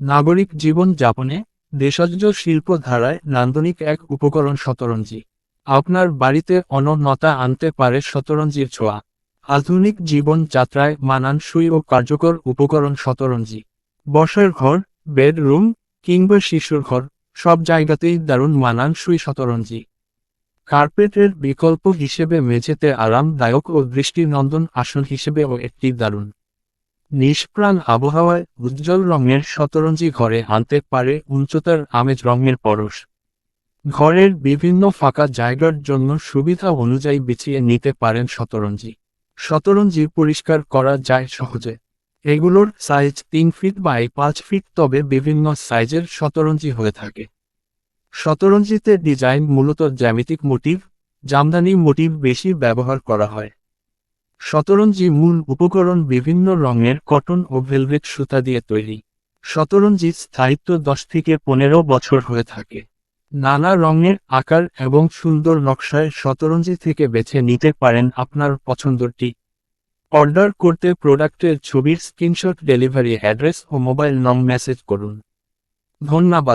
নাগরিক জীবন যাপনে দেশজ শিল্প ধারায় নান্দনিক এক উপকরণ শতরঞ্জি। আপনার বাড়িতে অনন্যতা আনতে পারে শতরঞ্জির ছোঁয়া। আধুনিক জীবন যাত্রায় মানানসই ও কার্যকর উপকরণ শতরঞ্জি। বসার ঘর, বেডরুম কিংবা শিশুর ঘর, সব জায়গাতেই দারুণ মানানসই শতরঞ্জি। কার্পেটের বিকল্প হিসেবে মেঝেতে আরামদায়ক ও দৃষ্টিনন্দন আসন হিসেবেও একটি দারুণ। নিষ্প্রাণ আবহাওয়ায় উজ্জ্বল রঙের শতরঞ্জি ঘরে আনতে পারে উচ্চতার আমেজ রঙের পরশ। ঘরের বিভিন্ন ফাঁকা জায়গার জন্য সুবিধা অনুযায়ী বিছিয়ে নিতে পারেন শতরঞ্জি। শতরঞ্জি পরিষ্কার করা যায় সহজে। এগুলোর সাইজ তিন ফিট বাই পাঁচ ফিট তবে বিভিন্ন সাইজের শতরঞ্জি হয়ে থাকে। শতরঞ্জিতে ডিজাইন মূলত জ্যামিতিক মোটিভ জামদানি মোটিভ বেশি ব্যবহার করা হয়। শতরঞ্জি মূল উপকরণ বিভিন্ন রঙের কটন ও ভেলভেট সুতা দিয়ে তৈরি। শতরঞ্জির স্থায়িত্ব দশ থেকে পনেরো বছর হয়ে থাকে। নানা রঙের আকার এবং সুন্দর নকশায় শতরঞ্জি থেকে বেছে নিতে পারেন আপনার পছন্দটি। অর্ডার করতে প্রোডাক্টের ছবির স্ক্রিনশট, ডেলিভারি অ্যাড্রেস ও মোবাইল নং মেসেজ করুন। ধন্যবাদ।